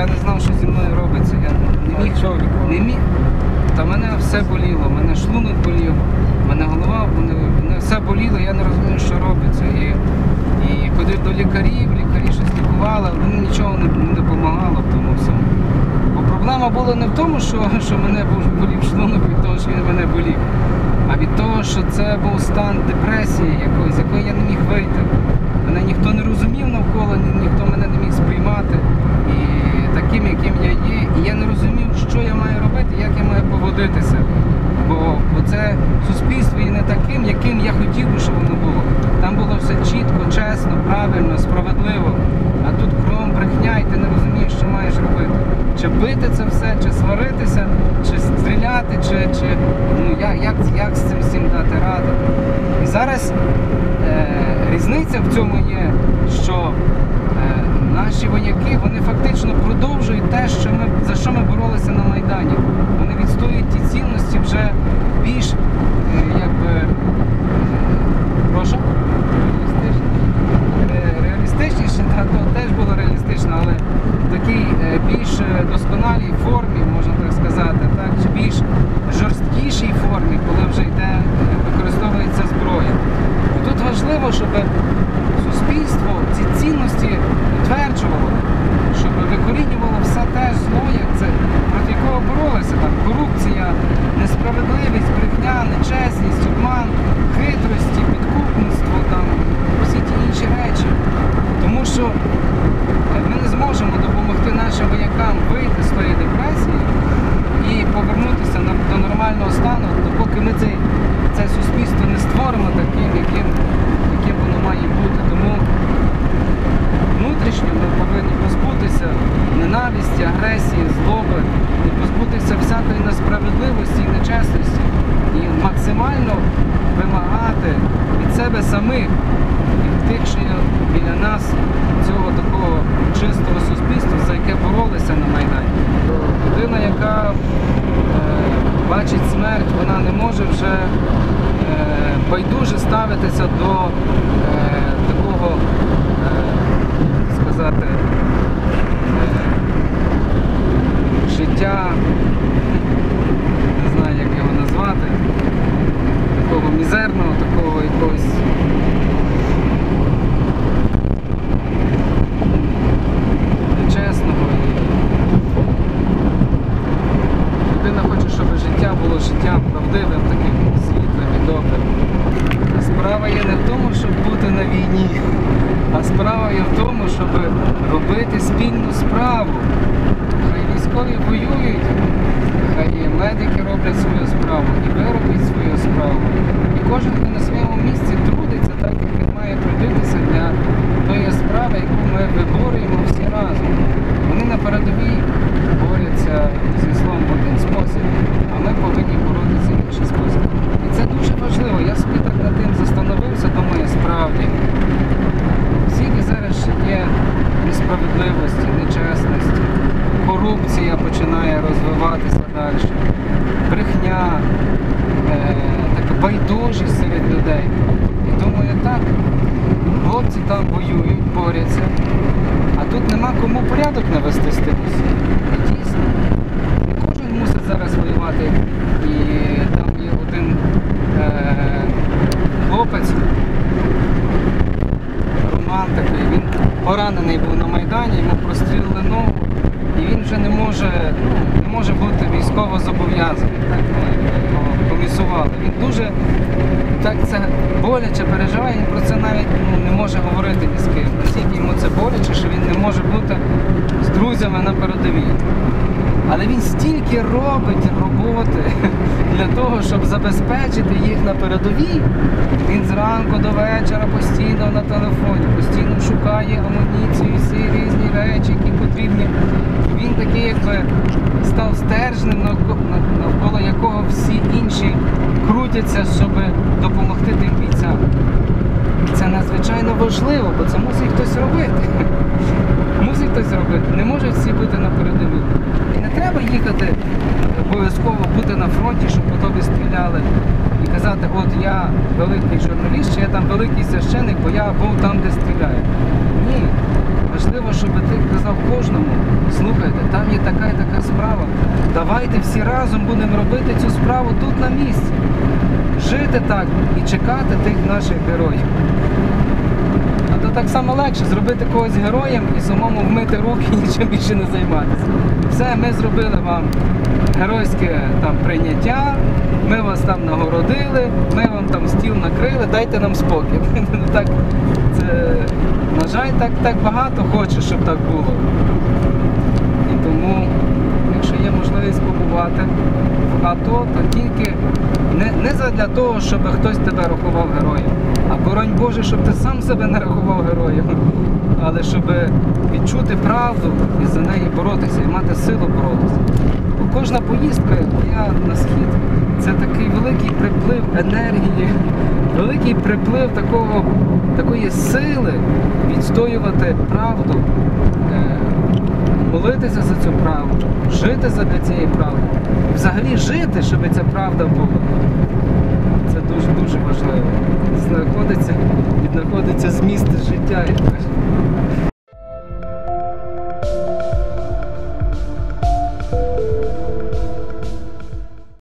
Я не знав, що зі мною робиться. Я не міг. Що Не міг. Та мене все боліло, мене шлунок болів, мене голова, мене, мене все боліло, я не розумів, що робиться. І, і ходив до лікарів, лікарі щось лікували, але нічого не, не допомагало в тому всьому. Бо проблема була не в тому, що, що мене болів шлунок від того, що він мене болів, а від того, що це був стан депресії якоїсь, з якої я не міг вийти. Мене ніхто не розумів навколо, ніхто мене не міг сприймати. І таким, яким я є, і я не розумів, що я маю робити, як я маю поводитися. Бо, бо це суспільство є не таким, яким я хотів би, щоб воно було. Там було все чітко, чесно, правильно, справедливо. А тут кром брехня, і ти не розумієш, що маєш робити. Чи бити це все, чи сваритися, чи стріляти, чи, чи ну як, як, як з цим всім дати раду. І зараз е, різниця в цьому є, що е, наші вояки вони фактично продовжують те, що ми, за що ми боролися на Майдані. Вони відстоюють ті цінності вже більш е, якби. е, Прошу? Е, Реалістичніше, та, то теж було реалістично, але в такій е, більш е, досконалій формі, можна так сказати, так, чи більш жорсткішій формі, коли вже йде, е, використовується зброя. І тут важливо, щоб суспільство ці цінності утверджувало, щоб викорінювало все те зло, як це, проти якого боролися. Там, корупція, несправедливість, брехня, нечесність, обман, хитрості, підкупництво, там, всі ті інші речі. Тому що е, ми не зможемо допомогти нашим воякам вийти з тої депресії і повернутися до нормального стану, допоки ми цей, це суспільство не створимо таким, яким, яким воно має бути. Тому внутрішньо ми повинні позбутися ненависті, агресії, злоби, і позбутися всякої несправедливості і нечесності. І максимально вимагати від себе самих, що біля нас, цього такого чистого суспільства, за яке боролися на Майдані. Людина, яка е, бачить смерть, вона не може вже е, байдуже ставитися до е, такого, е, сказати, е, життя, не знаю, як його назвати, такого мізерного, такого якогось. Нечесного. Людина хоче, щоб життя було життям правдивим, таким світлим і добрим. Справа є не в тому, щоб бути на війні, а справа є в тому, щоб робити спільну справу. Хай військові воюють, хай медики роблять свою справу, і ви робіть свою справу. І кожен хто на своєму місці трудиться так, як він має трудитися для тої справи, яку ми виборюємо всі разом. Вони на передовій борються зі злом в один спосіб, а ми повинні боротися в інший спосіб. І це дуже важливо. Я собі так над тим застановився, думаю, справді. Скільки зараз ще є несправедливості, нечесності, корупція починає розвиватися далі, брехня, е, така байдужість серед людей. І думаю, так, хлопці там воюють, борються, а тут нема кому порядок навести з тим усім. І дійсно, не кожен мусить зараз воювати. І там є один е, хлопець, Роман такий, він поранений був на Майдані, йому прострілили ногу, і він вже не може, ну, не може бути військово зобов'язаний. Так, ми його комісували. Він дуже так це боляче переживає, він про це навіть ну, не може говорити ні з ким. Настільки йому це боляче, що він не може бути з друзями на передовій. Але він стільки робить роботи для того, щоб забезпечити їх на передовій. Він зранку до вечора постійно на телефоні, постійно шукає амуніцію, всі різні речі, які потрібні. Він такий, якби став стержнем, навколо якого всі інші крутяться, щоб допомогти тим бійцям. Це надзвичайно важливо, бо це мусить хтось робити. Мусить хтось робити. Не можуть всі бути на передовій. І не треба їхати обов'язково обов'язково бути на фронті, щоб по тобі стріляли. І казати, от я великий журналіст, чи я там великий священик, бо я був там, де стріляють. Ні. Важливо, щоб ти казав кожному, слухайте, там є така і така справа. Давайте всі разом будемо робити цю справу тут на місці. Жити так і чекати тих наших героїв. А то так само легше зробити когось героєм і самому вмити руки і нічим більше не займатися. Все, ми зробили вам геройське там прийняття, ми вас там нагородили, ми вам там стіл накрили, дайте нам спокій. Ну, так, це, на жаль, так, так багато хоче, щоб так було. І тому, якщо є можливість побувати в АТО, то тільки не, не задля того, щоб хтось тебе рахував героєм, а боронь Боже, щоб ти сам себе не рахував героєм, але щоб відчути правду і за неї боротися, і мати силу боротися. Бо кожна поїздка моя на схід це такий великий приплив енергії, великий приплив такого, такої сили відстоювати правду, е, молитися за цю правду, жити за цієї правди. Взагалі жити, щоб ця правда була. Це дуже-дуже важливо. Знаходиться, віднаходиться зміст життя.